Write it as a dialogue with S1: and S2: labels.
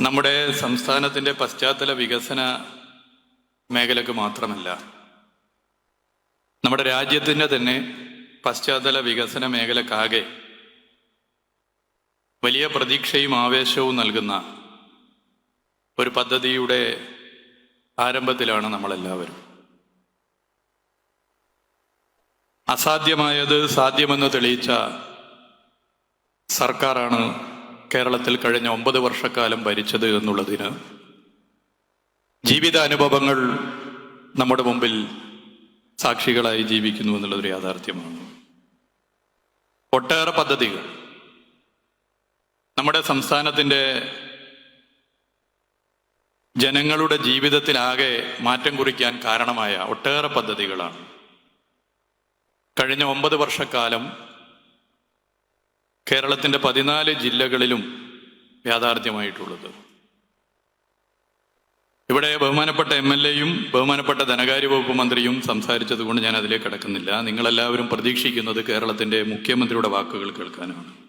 S1: നമ്മുടെ സംസ്ഥാനത്തിന്റെ പശ്ചാത്തല വികസന മേഖലക്ക് മാത്രമല്ല നമ്മുടെ രാജ്യത്തിന്റെ തന്നെ പശ്ചാത്തല വികസന മേഖലക്കാകെ വലിയ പ്രതീക്ഷയും ആവേശവും നൽകുന്ന ഒരു പദ്ധതിയുടെ ആരംഭത്തിലാണ് നമ്മളെല്ലാവരും. അസാധ്യമായത് സാധ്യമെന്ന് തെളിയിച്ച സർക്കാരാണ് കേരളത്തിൽ കഴിഞ്ഞ ഒമ്പത് വർഷക്കാലം ഭരിച്ചത് എന്നുള്ളതിന് ജീവിതാനുഭവങ്ങൾ നമ്മുടെ മുമ്പിൽ സാക്ഷികളായി ജീവിക്കുന്നു എന്നുള്ളതൊരു യാഥാർത്ഥ്യമാണ്. ഒട്ടേറെ പദ്ധതികൾ. നമ്മുടെ സംസ്ഥാനത്തിന്റെ ജനങ്ങളുടെ ജീവിതത്തിലാകെ മാറ്റം കുറിക്കാൻ കാരണമായ ഒട്ടേറെ പദ്ധതികളാണ്. കഴിഞ്ഞ ഒമ്പത് വർഷക്കാലം കേരളത്തിന്റെ പതിനാല് ജില്ലകളിലും യാഥാർത്ഥ്യമായിട്ടുള്ളത്. ഇവിടെ ബഹുമാനപ്പെട്ട എം എൽ എയും ബഹുമാനപ്പെട്ട ധനകാര്യ വകുപ്പ് മന്ത്രിയും സംസാരിച്ചതുകൊണ്ട് ഞാൻ അതിലേക്ക് കിടക്കുന്നില്ല. നിങ്ങളെല്ലാവരും പ്രതീക്ഷിക്കുന്നത് കേരളത്തിന്റെ മുഖ്യമന്ത്രിയുടെ വാക്കുകൾ കേൾക്കാനാണ്.